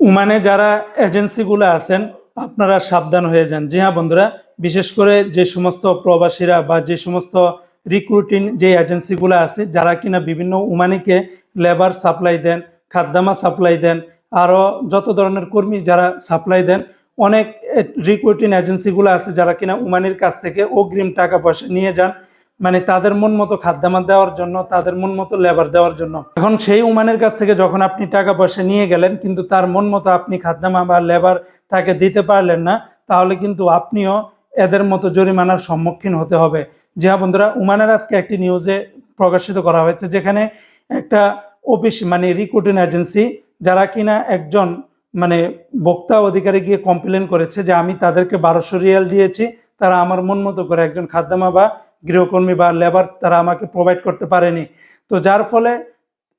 উমানে যারা এজেন্সিগুলো আছেন, আপনারা সাবধান হয়ে যান। জি হ্যাঁ বন্ধুরা, বিশেষ করে যে সমস্ত প্রবাসীরা বা যে সমস্ত রিক্রুটিং যে এজেন্সিগুলো আছে, যারা কিনা বিভিন্ন উমানিকে লেবার সাপ্লাই দেন, খাদ্যামা সাপ্লাই দেন, আরও যত ধরনের কর্মী যারা সাপ্লাই দেন, অনেক রিক্রুটিং এজেন্সিগুলো আছে যারা কিনা উমানির কাছ থেকে অগ্রিম টাকা পয়সা নিয়ে যান। মানে তাদের মন মতো খাদ্যামাত দেওয়ার জন্য, তাদের মন মতো লেবার দেওয়ার জন্য। এখন সেই উমানের কাছ থেকে যখন আপনি টাকা পয়সা নিয়ে গেলেন, কিন্তু তার মন মতো আপনি খাদ্যামা বা লেবার তাকে দিতে পারলেন না, তাহলে কিন্তু আপনিও এদের মতো জরিমানার সম্মুখীন হতে হবে। যে হ্যাঁ বন্ধুরা, উমানের আজকে একটি নিউজে প্রকাশিত করা হয়েছে, যেখানে একটা অফিস মানে রিক্রুটিং এজেন্সি যারা কিনা একজন মানে বক্তা অধিকারী গিয়ে কমপ্লেন করেছে যে আমি তাদেরকে বারোশো রিয়াল দিয়েছি, তারা আমার মন মতো করে একজন খাদ্যামা বা গৃহকর্মী বা লেবার তারা আমাকে প্রোভাইড করতে পারেনি। তো যার ফলে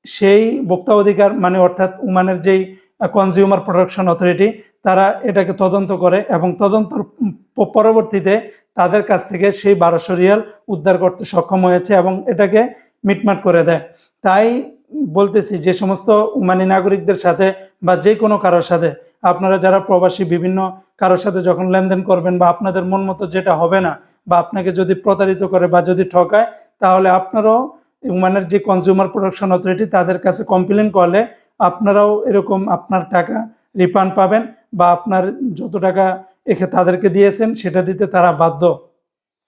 সেই ভোক্তা অধিকার মানে অর্থাৎ উমানের যেই কনজিউমার প্রোটেকশন অথরিটি তারা এটাকে তদন্ত করে এবং তদন্তর প- পরবর্তীতে তাদের কাছ থেকে সেই বারোশো রিয়াল উদ্ধার করতে সক্ষম হয়েছে এবং এটাকে মিটমাট করে দেয়। তাই বলতেছি যে সমস্ত উমানি নাগরিকদের সাথে বা যে কোনো কারোর সাথে, আপনারা যারা প্রবাসী বিভিন্ন কারোর সাথে যখন লেনদেন করবেন বা আপনাদের মন মতো যেটা হবে না বা আপনাকে যদি প্রতারিত করে বা যদি ঠকায়, তাহলে আপনারাও উমানের যে কনজিউমার প্রোডাকশন অথরিটি তাদের কাছে কমপ্লেন করলে আপনারাও এরকম আপনার টাকা রিফান্ড পাবেন বা আপনার যত টাকা এখে তাদেরকে দিয়েছেন সেটা দিতে তারা বাধ্য।